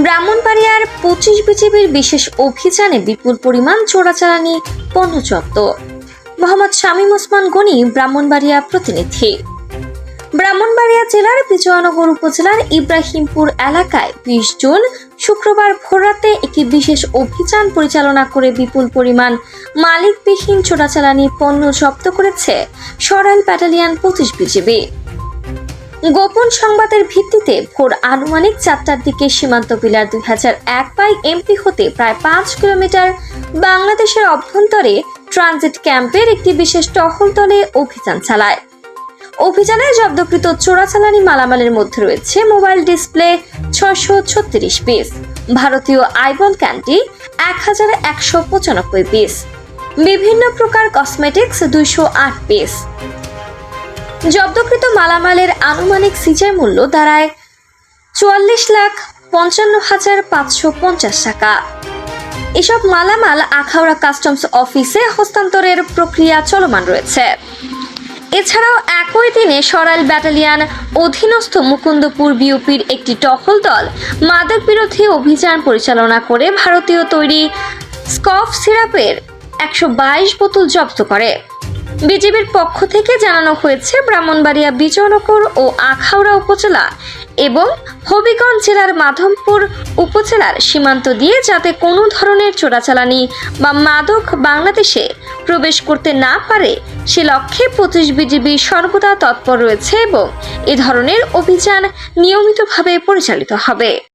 ব্রাহ্মণবাড়িয়ার পঁচিশ বিজিবির বিশেষ অভিযানে বিপুল পরিমাণ চোরাচালানি, পণ্য জব্দ। মোহাম্মদ শামীম ওসমান গনি, ব্রাহ্মণবাড়িয়া প্রতিনিধি। ব্রাহ্মণবাড়িয়া জেলার বিজয়নগর উপজেলার ইব্রাহিমপুর এলাকায় বিশ জুন শুক্রবার ভোররাতে একটি বিশেষ অভিযান পরিচালনা করে বিপুল পরিমাণ মালিকবিহীন চোরাচালানি, পণ্য জব্দ করেছে সরাইল ব্যাটালিয়ন পঁচিশ বিজিবি গোপন সংবাদের ভিত্তিতে ভোর আনুমানিক চারটার দিকে সীমান্ত পিলার দুই হাজার এক বাই এমপি হতে প্রায় পাঁচ কিলোমিটার বাংলাদেশের অভ্যন্তরে ট্রানজিট ক্যাম্পের একটি বিশেষ টহল দলে অভিযান চালায়। অভিযানে জব্দকৃত চোরাচালানি মালামালের মধ্যে রয়েছে মোবাইল ডিসপ্লে ছশো ছত্রিশ পিস, ভারতীয় আইবল ক্যান্ডি এক হাজার একশো পঁচানব্বই পিস, বিভিন্ন প্রকার কসমেটিক্স দুইশো আট পিস জব্দকৃত মালামালের আনুমানিক সিজার মূল্য দাঁড়ায় চুয়াল্লিশ লাখ পঞ্চান্ন হাজার পাঁচশো পঞ্চাশ টাকা। এসব মালামাল আখাউড়া কাস্টমস অফিসে হস্তান্তরের প্রক্রিয়া চলমান রয়েছে। এছাড়াও একই দিনে সরাইল ব্যাটালিয়ান অধীনস্থ মুকুন্দপুর বিউপির একটি টহল দল মাদক বিরোধী অভিযান পরিচালনা করে ভারতীয় তৈরি স্কফ সিরাপের একশো বাইশ বোতল জব্দ করে। বিজেপির পক্ষ থেকে জানানো হয়েছে, ব্রাহ্মণবাড়িয়া, বিজয়নগর ও আখাউড়া উপজেলা এবং হবিগঞ্জ জেলার মাধবপুর উপজেলার সীমান্ত দিয়ে যাতে কোনো ধরনের চোরাচালানি বা মাদক বাংলাদেশে প্রবেশ করতে না পারে, সে লক্ষ্যে পঁচিশ বিজিবি সর্বদা তৎপর রয়েছে এবং এ ধরনের অভিযান নিয়মিতভাবে পরিচালিত হবে।